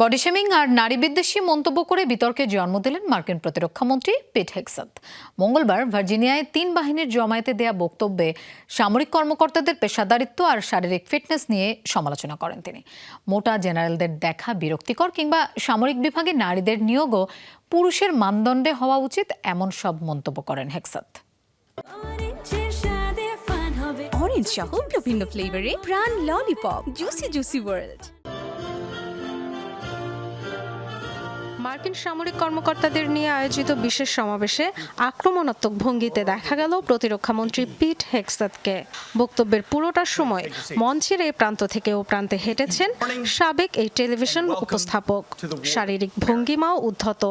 Body shaming আর নারী বিদ্বেষী মন্তব্য করে বিতর্কে জন্ম দিলেন মার্কিন প্রতিরক্ষামন্ত্রী পিট হেক্সাত মঙ্গলবার ভার্জিনিয়ায় তিন বাহিনীর জমায়েতে দেয়া বক্তব্যে সামরিক কর্মকর্তাদের পেশাদারিত্ব আর শারীরিক ফিটনেস নিয়ে সমালোচনা করেন তিনি। মোটা জেনারেলদের দেখা বিরক্তিকর কিংবা সামরিক বিভাগে নারীদের নিয়োগও পুরুষের মানদণ্ডে হওয়া উচিত এমন সব মন্তব্য করেন হেক্সাত অরেঞ্জ সহ বিভিন্ন ফ্লেভারে প্রাণ ললিপপ জুসি জুসি ওয়ার্ল্ড মার্কিন সামরিক কর্মকর্তাদের নিয়ে আয়োজিত বিশেষ সমাবেশে আক্রমণাত্মক ভঙ্গিতে দেখা গেল প্রতিরক্ষামন্ত্রী পিট হেক্সাতকে বক্তব্যের পুরোটা সময় মঞ্চের এই প্রান্ত থেকে ও প্রান্তে হেঁটেছেন সাবেক এই টেলিভিশন উপস্থাপক। শারীরিক ভঙ্গিমাও উদ্ধত.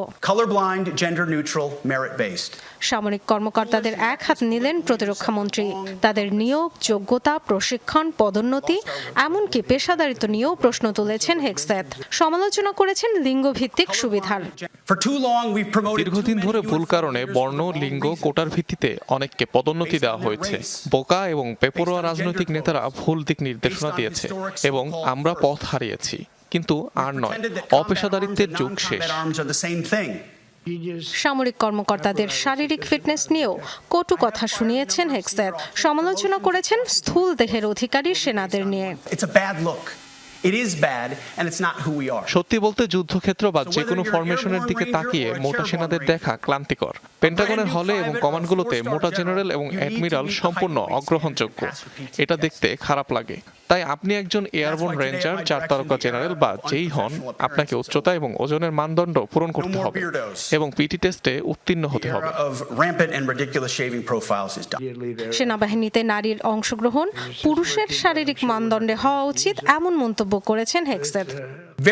সামরিক কর্মকর্তাদের এক হাত নিলেন প্রতিরক্ষামন্ত্রী তাদের নিয়োগ যোগ্যতা প্রশিক্ষণ পদোন্নতি এমনকি পেশাদারিত্ব নিয়েও প্রশ্ন তুলেছেন হেক্সাত সমালোচনা করেছেন লিঙ্গভিত্তিক সুবিধার Promoted দীর্ঘদিন ধরে ভুল কারণে বর্ণ লিঙ্গ কোটার ভিত্তিতে অনেককে পদোন্নতি দেওয়া হয়েছে। বোকা এবং পেপরোয়া রাজনৈতিক নেতারা ভুল দিক নির্দেশনা দিয়েছে এবং আমরা পথ হারিয়েছি। কিন্তু আর নয় অপেশাদারিত্বের যুগ শেষ. সামরিক কর্মকর্তাদের শারীরিক ফিটনেস নিয়েও কটু কথা শুনিয়েছেন হেক্সাত সমালোচনা করেছেন স্থূল দেহের অধিকারী সেনাদের নিয়ে। It's a bad look. It is bad, and it's not who we are. সত্যি বলতে যুদ্ধক্ষেত্র বা যে কোনো ফরমেশনের দিকে তাকিয়ে মোটা সেনাদের দেখা ক্লান্তিকর পেন্টাগনের হলে এবং কমান্ডগুলোতে মোটা জেনারেল এবং অ্যাডমিরাল সম্পূর্ণ অগ্রহণযোগ্য এটা দেখতে খারাপ লাগে তাই আপনি একজন এয়ারবোন রেঞ্জার চার তারকা জেনারেল বা যেই হন আপনাকে উচ্চতা এবং ওজনের মানদণ্ড পূরণ করতে হবে এবং পিটি টেস্টে উত্তীর্ণ হতে হবে. সেনাবাহিনীতে নারীর অংশগ্রহণ পুরুষের শারীরিক মানদণ্ডে হওয়া উচিত এমন মন্তব্য করেছেন হেক্সাত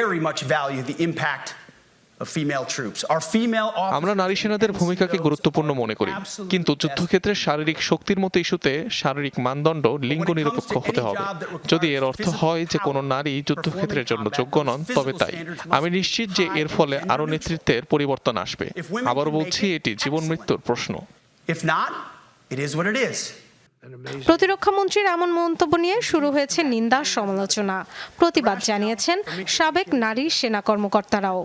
Very much value the impact আমরা নারী সেনাদের ভূমিকাকে গুরুত্বপূর্ণ মনে করি। কিন্তু যুদ্ধক্ষেত্রে শারীরিক শক্তির মতো ইস্যুতে শারীরিক মানদণ্ড লিঙ্গ নিরপেক্ষ হতে হবে। যদি এর অর্থ হয় যে কোনো নারী যুদ্ধক্ষেত্রের জন্য যোগ্য নন তবে তাই। আমি নিশ্চিত যে এর ফলে আরও নেতৃত্বের পরিবর্তন আসবে। আবার বলছি এটি জীবন মৃত্যুর প্রশ্ন। If not, it is what it is. প্রতিরক্ষা মন্ত্রীর এমন মন্তব্য নিয়ে শুরু হয়েছে নিন্দা সমালোচনা। প্রতিবাদ জানিয়েছেন সাবেক নারী সেনা কর্মকর্তারাও।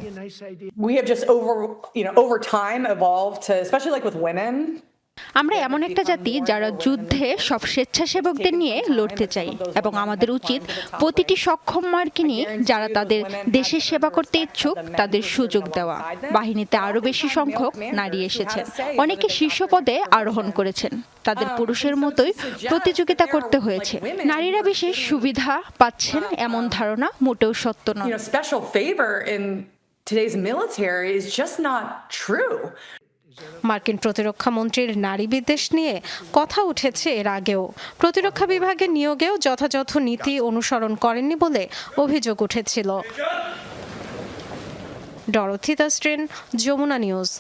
আমরা এমন একটা জাতি যারা যুদ্ধে সব স্বেচ্ছাসেবকদের নিয়ে লড়তে চাই এবং আমাদের উচিত প্রতিটি সক্ষম মার্কিনী যারা তাদের দেশের সেবা করতে ইচ্ছুক তাদের সুযোগ দেওয়া। বাহিনীতে আরও বেশি সংখ্যক নারী এসেছেন। অনেকে শীর্ষ পদে আরোহণ করেছেন। তাদের পুরুষের মতোই প্রতিযোগিতা করতে হয়েছে। নারীরা বিশেষ সুবিধা পাচ্ছেন এমন ধারণা মোটেও সত্য নয়। Today's military is মার্কিন প্রতিরক্ষা মন্ত্রীর নারী বিদ্বেষ নিয়ে কথা উঠেছে এর আগেও। প্রতিরক্ষা বিভাগে নিয়োগেও যথাযথ নীতি অনুসরণ করেননি বলে অভিযোগ উঠেছিল। ডরথি দাস্ট্রেন যমুনা নিউজ।